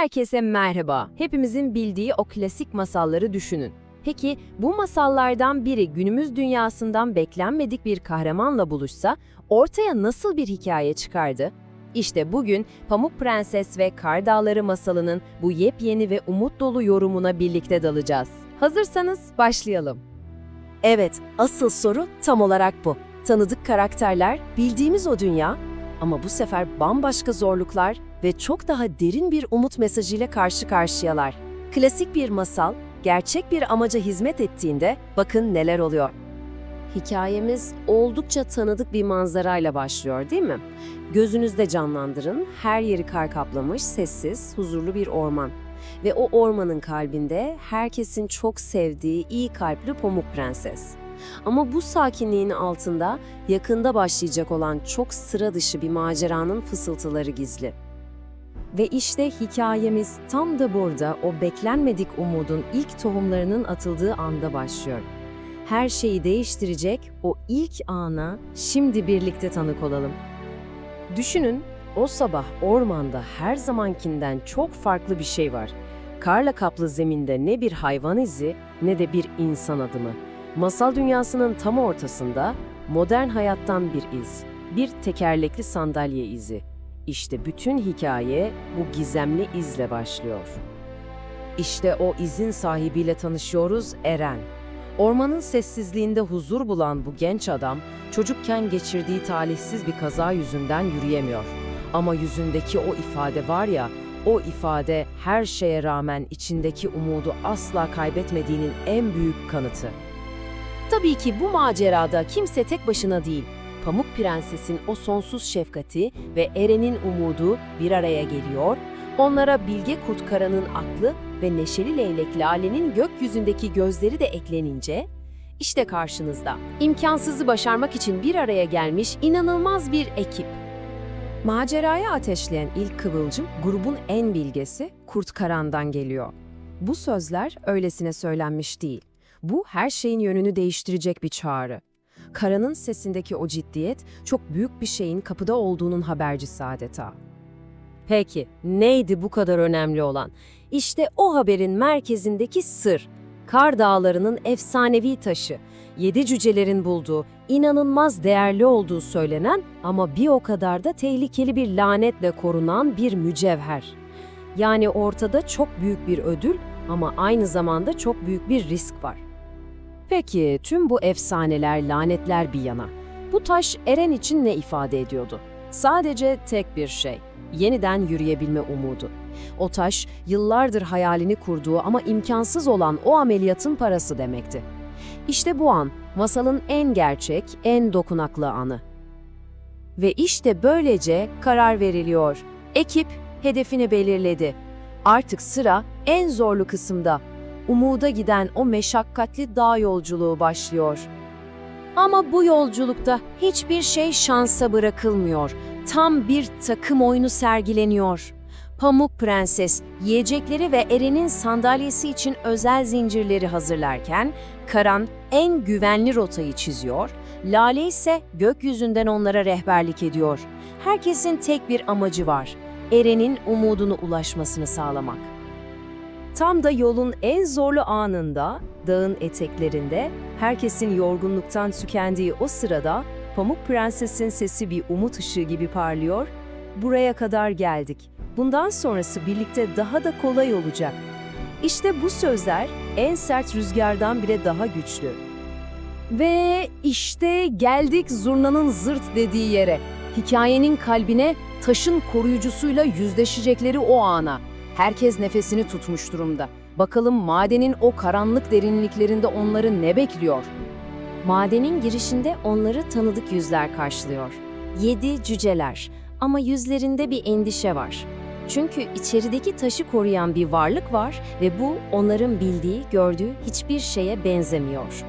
Herkese merhaba. Hepimizin bildiği o klasik masalları düşünün. Peki bu masallardan biri günümüz dünyasından beklenmedik bir kahramanla buluşsa ortaya nasıl bir hikaye çıkardı? İşte bugün Pamuk Prenses ve Kar Dağları masalının bu yepyeni ve umut dolu yorumuna birlikte dalacağız. Hazırsanız başlayalım. Evet, asıl soru tam olarak bu. Tanıdık karakterler, bildiğimiz o dünya ama bu sefer bambaşka zorluklar ve çok daha derin bir umut mesajıyla karşı karşıyalar. Klasik bir masal, gerçek bir amaca hizmet ettiğinde bakın neler oluyor. Hikayemiz oldukça tanıdık bir manzarayla başlıyor değil mi? Gözünüzde canlandırın, her yeri kar kaplamış, sessiz, huzurlu bir orman. Ve o ormanın kalbinde herkesin çok sevdiği iyi kalpli Pamuk Prenses. Ama bu sakinliğin altında yakında başlayacak olan çok sıra dışı bir maceranın fısıltıları gizli. Ve işte hikayemiz tam da burada o beklenmedik umudun ilk tohumlarının atıldığı anda başlıyor. Her şeyi değiştirecek o ilk ana şimdi birlikte tanık olalım. Düşünün, o sabah ormanda her zamankinden çok farklı bir şey var. Karla kaplı zeminde ne bir hayvan izi ne de bir insan adımı. Masal dünyasının tam ortasında modern hayattan bir iz, bir tekerlekli sandalye izi. İşte bütün hikaye bu gizemli izle başlıyor. İşte o izin sahibiyle tanışıyoruz Eren. Ormanın sessizliğinde huzur bulan bu genç adam, çocukken geçirdiği talihsiz bir kaza yüzünden yürüyemiyor. Ama yüzündeki o ifade var ya, o ifade her şeye rağmen içindeki umudu asla kaybetmediğinin en büyük kanıtı. Tabii ki bu macerada kimse tek başına değil. Pamuk Prenses'in o sonsuz şefkati ve Eren'in umudu bir araya geliyor. Onlara Bilge Kurt Kara'nın aklı ve neşeli leylek Lale'nin gökyüzündeki gözleri de eklenince işte karşınızda. İmkansızı başarmak için bir araya gelmiş inanılmaz bir ekip. Maceraya ateşleyen ilk kıvılcım grubun en bilgesi Kurt Karan'dan geliyor. Bu sözler öylesine söylenmiş değil. Bu her şeyin yönünü değiştirecek bir çağrı. Karan'ın sesindeki o ciddiyet çok büyük bir şeyin kapıda olduğunun habercisi adeta. Peki, neydi bu kadar önemli olan? İşte o haberin merkezindeki sır. Kar Dağları'nın efsanevi taşı, yedi cücelerin bulduğu, inanılmaz değerli olduğu söylenen ama bir o kadar da tehlikeli bir lanetle korunan bir mücevher. Yani ortada çok büyük bir ödül ama aynı zamanda çok büyük bir risk var. Peki tüm bu efsaneler, lanetler bir yana. Bu taş Eren için ne ifade ediyordu? Sadece tek bir şey. Yeniden yürüyebilme umudu. O taş yıllardır hayalini kurduğu ama imkansız olan o ameliyatın parası demekti. İşte bu an masalın en gerçek, en dokunaklı anı. Ve işte böylece karar veriliyor. Ekip hedefini belirledi. Artık sıra en zorlu kısımda umuda giden o meşakkatli dağ yolculuğu başlıyor. Ama bu yolculukta hiçbir şey şansa bırakılmıyor. Tam bir takım oyunu sergileniyor. Pamuk Prenses yiyecekleri ve Eren'in sandalyesi için özel zincirleri hazırlarken Karan en güvenli rotayı çiziyor, Lale ise gökyüzünden onlara rehberlik ediyor. Herkesin tek bir amacı var. Eren'in umudunu ulaşmasını sağlamak. Tam da yolun en zorlu anında, dağın eteklerinde, herkesin yorgunluktan tükendiği o sırada Pamuk Prenses'in sesi bir umut ışığı gibi parlıyor. Buraya kadar geldik. Bundan sonrası birlikte daha da kolay olacak. İşte bu sözler en sert rüzgardan bile daha güçlü. Ve işte geldik zurnanın zırt dediği yere. Hikayenin kalbine taşın koruyucusuyla yüzleşecekleri o ana. Herkes nefesini tutmuş durumda. Bakalım madenin o karanlık derinliklerinde onları ne bekliyor? Madenin girişinde onları tanıdık yüzler karşılıyor. Yedi cüceler ama yüzlerinde bir endişe var. Çünkü içerideki taşı koruyan bir varlık var ve bu onların bildiği, gördüğü hiçbir şeye benzemiyor.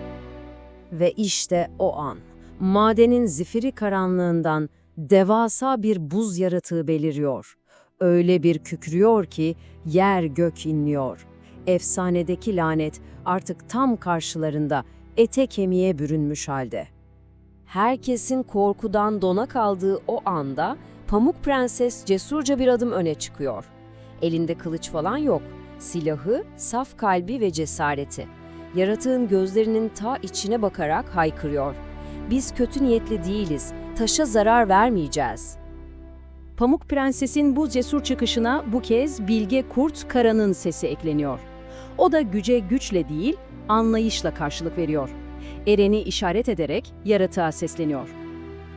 Ve işte o an, madenin zifiri karanlığından devasa bir buz yaratığı beliriyor. Öyle bir kükrüyor ki yer gök inliyor. Efsanedeki lanet artık tam karşılarında ete kemiğe bürünmüş halde. Herkesin korkudan dona kaldığı o anda Pamuk Prenses cesurca bir adım öne çıkıyor. Elinde kılıç falan yok. Silahı, saf kalbi ve cesareti. Yaratığın gözlerinin ta içine bakarak haykırıyor. Biz kötü niyetli değiliz, taşa zarar vermeyeceğiz. Pamuk Prenses'in bu cesur çıkışına bu kez Bilge Kurt Kara'nın sesi ekleniyor. O da güce güçle değil, anlayışla karşılık veriyor. Eren'i işaret ederek yaratığa sesleniyor.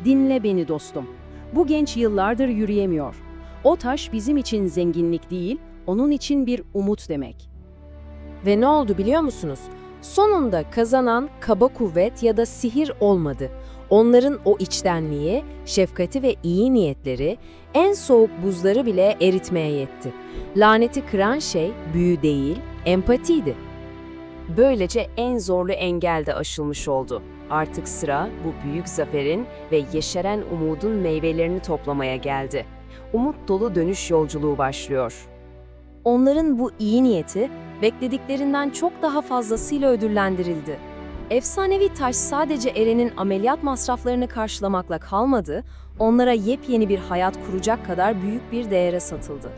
Dinle beni dostum. Bu genç yıllardır yürüyemiyor. O taş bizim için zenginlik değil, onun için bir umut demek. Ve ne oldu biliyor musunuz? Sonunda kazanan kaba kuvvet ya da sihir olmadı. Onların o içtenliği, şefkati ve iyi niyetleri en soğuk buzları bile eritmeye yetti. Laneti kıran şey büyü değil, empatiydi. Böylece en zorlu engel de aşılmış oldu. Artık sıra bu büyük zaferin ve yeşeren umudun meyvelerini toplamaya geldi. Umut dolu dönüş yolculuğu başlıyor. Onların bu iyi niyeti beklediklerinden çok daha fazlasıyla ödüllendirildi. Efsanevi taş sadece Eren'in ameliyat masraflarını karşılamakla kalmadı, onlara yepyeni bir hayat kuracak kadar büyük bir değere satıldı.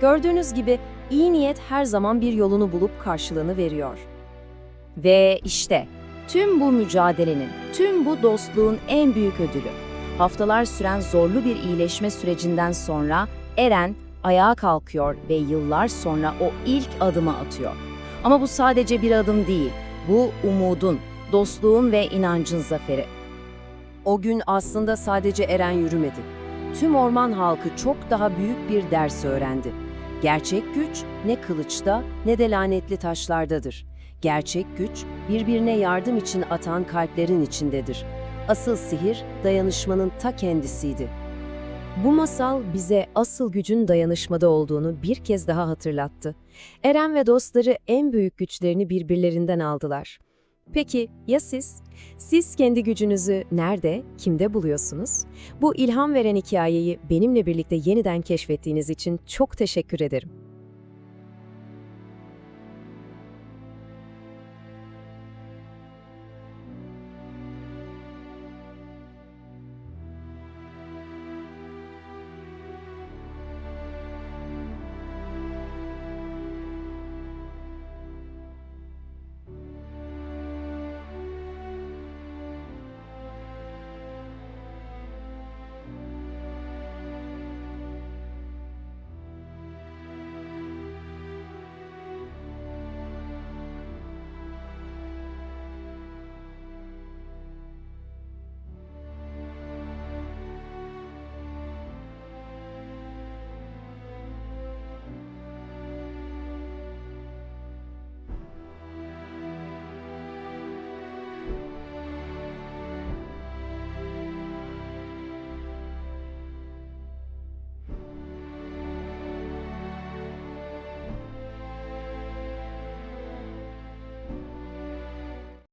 Gördüğünüz gibi iyi niyet her zaman bir yolunu bulup karşılığını veriyor. Ve işte tüm bu mücadelenin, tüm bu dostluğun en büyük ödülü. Haftalar süren zorlu bir iyileşme sürecinden sonra Eren ayağa kalkıyor ve yıllar sonra o ilk adımı atıyor. Ama bu sadece bir adım değil, bu umudun, dostluğun ve inancın zaferi. O gün aslında sadece Eren yürümedi. Tüm orman halkı çok daha büyük bir ders öğrendi. Gerçek güç ne kılıçta ne de lanetli taşlardadır. Gerçek güç birbirine yardım için atan kalplerin içindedir. Asıl sihir dayanışmanın ta kendisiydi. Bu masal bize asıl gücün dayanışmada olduğunu bir kez daha hatırlattı. Eren ve dostları en büyük güçlerini birbirlerinden aldılar. Peki ya siz? Siz kendi gücünüzü nerede, kimde buluyorsunuz? Bu ilham veren hikayeyi benimle birlikte yeniden keşfettiğiniz için çok teşekkür ederim.